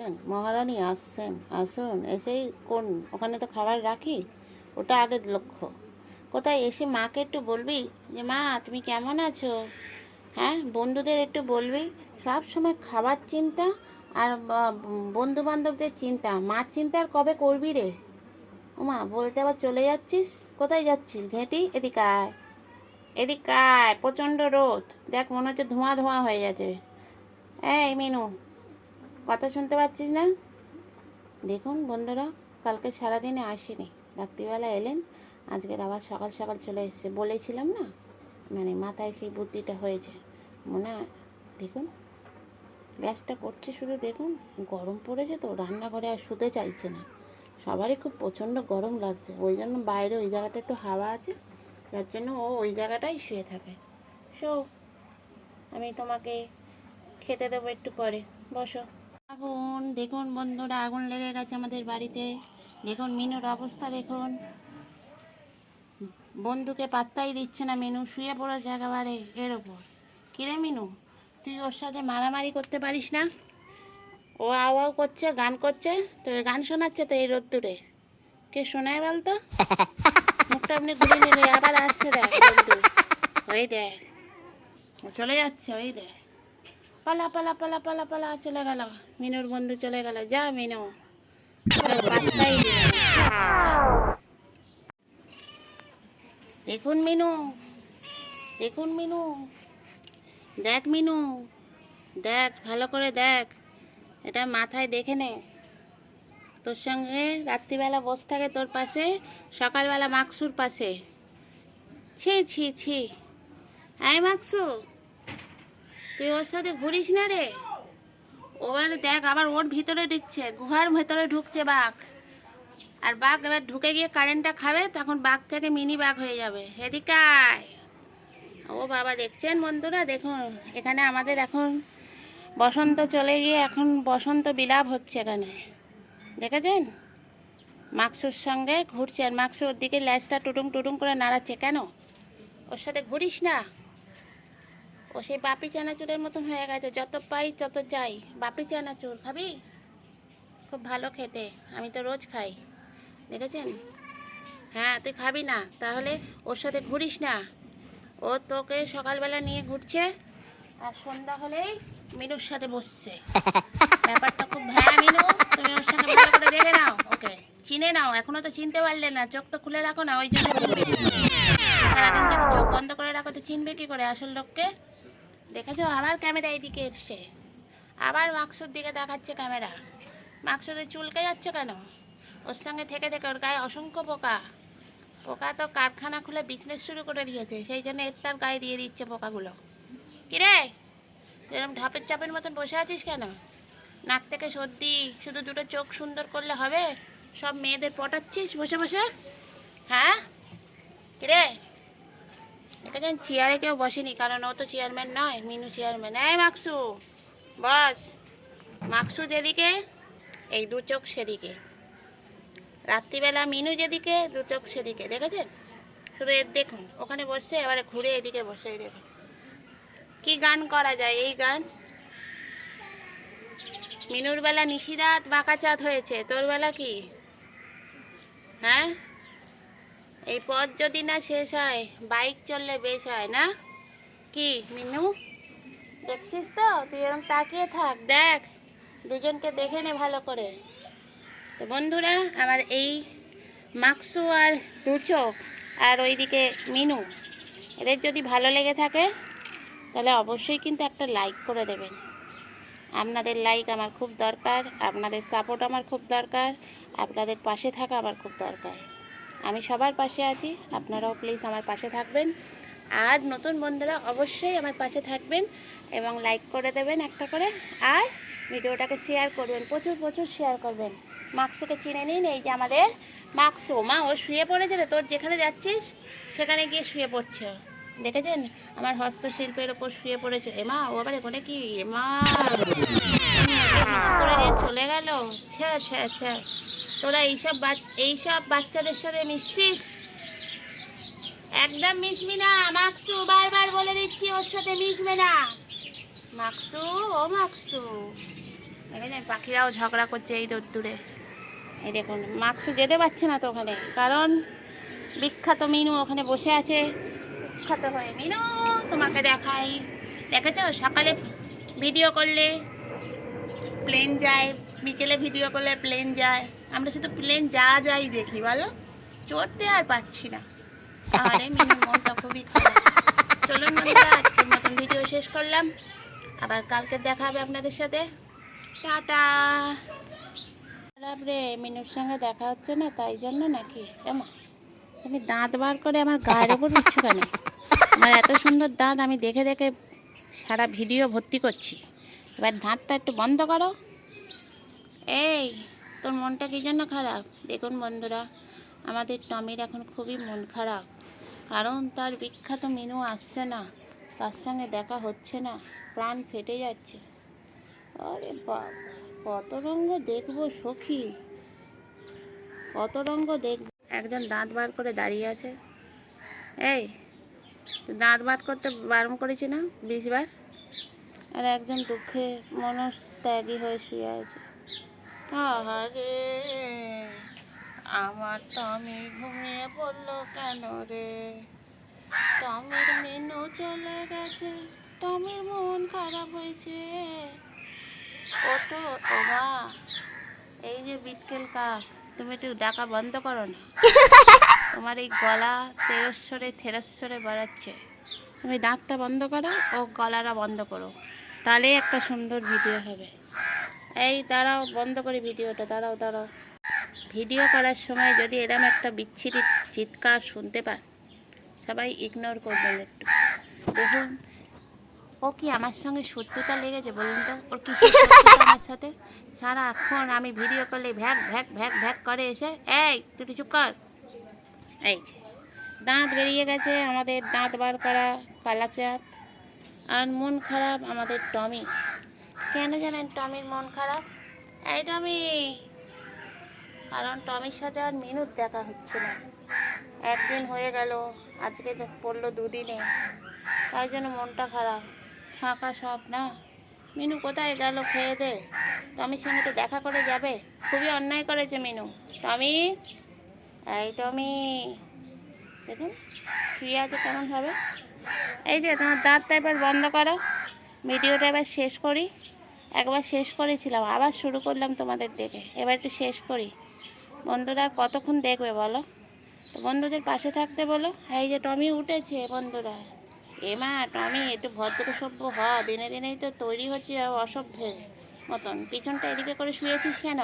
আসছেন? মহারানী আসছেন। আসুন, এসেই কোন, ওখানে তো খাবার রাখি? ওটা আগের লক্ষ্য। কোথায় এসে মাকে একটু বলবি? যে, মা, তুমি কেমন আছো? হ্যাঁ বন্ধুদের একটু বলবি? সব সময় খাবার চিন্তা আর বন্ধু বান্ধবদের চিন্তা। মার চিন্তা আর কবে করবি রে? ও মা বলতে আবার চলে যাচ্ছিস? কোথায় যাচ্ছিস? ঘেঁটি? এদিকে আয়। এদিকে আয়, প্রচণ্ড রোদ। দেখ, মনে হচ্ছে ধোঁয়া ধোঁয়া হয়ে গেছে। এই, মিনু কথা শুনতে পাচ্ছিস না? দেখুন বন্ধুরা, কালকে সারাদিনে আসেনি। রাত্রিবেলা এলেন আজকের আবার সকাল সকাল চলে এসেছে। বলেছিলাম না মানে মাথায় সেই বুদ্ধিটা হয়েছে। মনে, দেখুন গ্যাসটা করছে শুধু দেখুন, গরম পড়েছে তো, রান্নাঘরে আর শুতে চাইছে না। সবারই খুব প্রচণ্ড গরম লাগছে, ওই জন্য বাইরে ওই জায়গাটা একটু হাওয়া আছে, যার জন্য ও ওই জায়গাটাই শুয়ে থাকে। সো আমি তোমাকে খেতে দেবো একটু পরে, বসো। আগুন দেখুন বন্ধুরা, আগুন লেগে গেছে আমাদের বাড়িতে। দেখুন, মিনুর অবস্থা দেখুন। বন্ধুকে পাত্তাই দিচ্ছে না মিনু, শুয়ে পড়েছে একেবারে এর ওপর। কিরে মিনু, তুই ওর সাথে মারামারি করতে পারিস না? ও আও আও করছে, গান করছে, তো গান শোনাচ্ছে তো এই রোদ্দুরে। কে শোনায় বলতো? মুখটা আপনি ঘুরে নিলে আবার আসছে দেখ ওই দেখ চলে যাচ্ছে, ওই দেখ। পালা পালা পালা পালা পালা, চলে গেল। মিনুর বন্ধু চলে গেল। যা, মিনু। দেখুন মিনু দেখুন মিনু। দেখ মিনু, দেখ, ভালো করে দেখ। এটা মাথায় দেখে নে। তোর সঙ্গে রাত্রিবেলা বসে থাকে তোর পাশে, সকালবেলা মাকসুর পাশে। ছি ছি ছি। আয় মাকসু। তুই ওর সাথে ঘুরিস না রে। ওবার দেখ, আবার ওর ভিতরে ঢুকছে, গুহার ভেতরে ঢুকছে বাঘ। আর বাঘ এবার ঢুকে গিয়ে কারেন্টটা খাবে, তখন বাঘ থেকে মিনি বাঘ হয়ে যাবে। এদিকে। ও বাবা, দেখছেন বন্ধুরা? দেখুন, এখানে আমাদের এখন বসন্ত চলে গিয়ে এখন বসন্ত বিলাপ হচ্ছে এখানে। দেখেছেন? মাক্সুর সঙ্গে ঘুরছে, আর দিকে ল্যাসটা টুটুম টুটুম করে নাড়াচ্ছে। কেন? ওর সাথে ঘুরিস না? ও সেই বাপি চানাচুরের মতন হয়ে গেছে। যত পাই তত চাই বাপি চানাচুর খাবি খুব ভালো খেতে। আমি তো রোজ খাই। দেখেছেন? হ্যাঁ তুই খাবি না। তাহলে ওর সাথে ঘুরিস না। ও তোকে সকালবেলা নিয়ে ঘুরছে আর সন্ধ্যা হলেই মিনুর সাথে বসছে। ব্যাপারটা খুব হ্যাঁ মিনু। তুমি ওর সঙ্গে ভালো করে দেখে নাও। ওকে, চিনে নাও। এখনও তো চিনতে পারলে না। চোখ তো খুলে রাখো না, ওই জন্য। সারাদিন চোখ বন্ধ করে রাখো, তো চিনবে কি করে আসল লোককে? দেখেছ? আবার ক্যামেরা এইদিকে এসছে। আবার মাকসুর দিকে দেখাচ্ছে ক্যামেরা মাকসুদের চুলকে যাচ্ছে কেন? ওর সঙ্গে থেকে থেকে ওর গায়ে অসংখ্য পোকা। পোকা তো কারখানা খুলে বিজনেস শুরু করে দিয়েছে, সেই জন্য এর তার গায়ে দিয়ে দিচ্ছে পোকাগুলো। কিরে এরকম ঢাপের চাপের মতন বসে আছিস কেন? নাক থেকে সর্দি, শুধু দুটো চোখ সুন্দর করলে হবে? সব মেয়েদের পটাচ্ছিস বসে বসে? হ্যাঁ? কিরে দেখেছেন চেয়ারে কেউ বসেনি? কারণ ও তো চেয়ারম্যান নয়, মিনু চেয়ারম্যান এই মাকসু, বস। মাকসু যেদিকে, এই দু চোখ সেদিকে। রাত্রিবেলা মিনু যেদিকে, দু চোখ সেদিকে, দেখেছেন? শুধু এর দেখুন, ওখানে বসে, এবারে ঘুরে এদিকে বসে দেখুন। কি গান করা যায় এই গান? মিনুর বেলা নিশিরাত বাঁকা চাঁদ হয়েছে, তোর বেলা কি? হ্যাঁ? এই পথ যদি না শেষ হয় বাইক চললে বেশ হয় না? কি, মিনু? দেখছিস তো? তুই এরকম তাকিয়ে থাক, দেখ। দুজনকে দেখে নে ভালো করে। তো বন্ধুরা, আমার এই মাকসু আর দু চোখ আর ওইদিকে মিনু, এদের যদি ভালো লেগে থাকে, তাহলে অবশ্যই কিন্তু একটা লাইক করে দেবেন। আপনাদের লাইক আমার খুব দরকার, আপনাদের সাপোর্ট আমার খুব দরকার, আপনাদের পাশে থাকা আমার খুব দরকার। আমি সবার পাশে আছি। আপনারাও প্লিজ আমার পাশে থাকবেন। আর নতুন বন্ধুরা অবশ্যই আমার পাশে থাকবেন এবং লাইক করে দেবেন একটা করে। আর ভিডিওটাকে শেয়ার করবেন, প্রচুর প্রচুর শেয়ার করবেন। মাক্সুকে চিনে নিন, এই যে আমাদের মাক্সু। মা, ও শুয়ে পড়েছে রে, তোর যেখানে যাচ্ছিস, সেখানে গিয়ে শুয়ে পড়ছে। দেখেছেন? আমার হস্তশিল্পের ওপর শুয়ে পড়েছে। এমা ও আবার এখানে কি? এমা চলে গেল। আচ্ছা আচ্ছা আচ্ছা তোরা এইসব এইসব বাচ্চাদের সাথে মিশছিস? একদম মিশবি না। মাকসু, বারবার বলে দিচ্ছি, ওর সাথে মিশবে না। মাকসু, ও মাকসু। দেখেছেন পাখিরাও ঝগড়া করছে এই দূরে এই দেখুন, মাক্স যেতে পারছে না তো ওখানে। কারণ বিখ্যাত মিনু ওখানে বসে আছে। বিখ্যাত হয়ে মিনু, তোমাকে দেখাই। দেখেছ? সকালে ভিডিও করলে প্লেন যায়, বিকেলে ভিডিও করলে প্লেন যায়। আমরা শুধু প্লেন যা যাই দেখি, বলো? চড়তে আর পাচ্ছি না। আরে মিনু মনটা খুবই খারাপ। চলুন বন্ধুরা, আজকের মতন ভিডিও শেষ করলাম। আবার কালকে দেখা হবে আপনাদের সাথে। টাটা। খারাপ রে, মিনুর সঙ্গে দেখা হচ্ছে না, তাই জন্য নাকি? এমা তুমি দাঁত বার করে আমার গায়ের ওপর উঠছো কেন? আমার এত সুন্দর দাঁত, আমি দেখে দেখে সারা ভিডিও ভর্তি করছি। এবার দাঁতটা একটু বন্ধ করো। এই তোর মনটা কী জন্য খারাপ? দেখুন বন্ধুরা, আমাদের টমির এখন খুবই মন খারাপ। কারণ তার বিখ্যাত মেনু আসছে না, তার সঙ্গে দেখা হচ্ছে না, প্রাণ ফেটে যাচ্ছে। আরে কত রঙ্গ দেখব সখী? কত রঙ্গ দেখব? একজন দাঁত বার করে দাঁড়িয়ে আছে। এই দাঁত বার করতে বারণ করেছি না বিশবার? আর একজন দুঃখে মনস্ত্যাগী হয়ে শুয়ে আছে। আহারে, আমার টমি ঘুমিয়ে পড়ল কেন রে? টমির মেনু চলে গেছে টমির মন খারাপ হয়েছে। ওটো ও মা, এই যে বিটকেল কাক, তুমি একটু ডাকা বন্ধ করো না। তোমার এই গলা তেরস্বরে, থেরস্বরে বাড়াচ্ছে। তুমি দাঁতটা বন্ধ করো, ও গলাটা বন্ধ করো। তাহলে একটা সুন্দর ভিডিও হবে। এই দাঁড়াও, বন্ধ করে ভিডিওটা, দাঁড়াও দাঁড়াও। ভিডিও করার সময় যদি এরম একটা বিচ্ছিরি চিৎকার শুনতে পান, সবাই ইগনোর করবেন একটু। দেখুন, ও কি আমার সঙ্গে শত্রুতা লেগেছে বলুন তো? ওর কি আমার সাথে? সারাক্ষণ আমি ভিডিও করলে ভ্যাক ভ্যাক ভ্যাক ভ্যাক করে এসে, এই, তুই চুপ কর। এই যে, দাঁত বেরিয়ে গেছে আমাদের দাঁত বার করা, কালাচাঁদ। আর মন খারাপ আমাদের টমি। কেন জানেন টমির মন খারাপ? এই টমি! কারণ টমির সাথে আর মিনুর দেখা হচ্ছে না। একদিন হয়ে গেল, আজকে তো পড়ল দুদিনে। তাই জন্য মনটা খারাপ, ফাঁকা সব না? মিনু কোথায় গেল খেয়ে দে। টমির সঙ্গে তো দেখা করে যাবে। খুবই অন্যায় করেছে মিনু। টমি! এই টমি! দেখুন, শুয়ে আছে কেমন হবে এই যে তোমার দাঁতটা এবার বন্ধ করো। ভিডিওটা এবার শেষ করি। একবার শেষ করেছিলাম, আবার শুরু করলাম তোমাদের দেখে। এবার একটু শেষ করি। বন্ধুরা কতক্ষণ দেখবে বলো? তো বন্ধুদের পাশে থাকতে বলো। এই যে টমি উঠেছে বন্ধুরা। এমা টমি, একটু ভদ্র সভ্য হ, দিনে দিনেই তো তৈরি হচ্ছে অসভ্যের মতন। পিছনটা এদিকে করে শুয়েছিস কেন?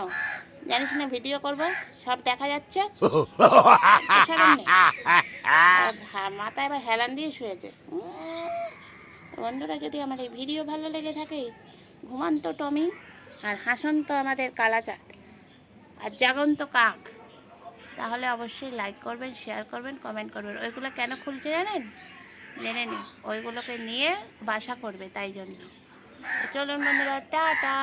জানিস না, ভিডিও করব, সব দেখা যাচ্ছে। মাথায় এবার হেলান দিয়ে শুয়েছে। বন্ধুরা, যদি আমার এই ভিডিও ভালো লেগে থাকে ঘুমান্ত টমি আর হাসন্ত আমাদের কালাচাঁদ। আর জাগন্ত কাক। তাহলে অবশ্যই লাইক করবেন শেয়ার করবেন কমেন্ট করবেন। ওইগুলো কেন খুলছে জানেন? জেনে নিন। ওইগুলোকে নিয়ে বাসা করবে তাই জন্য। চলুন বন্ধুরা, টাটা।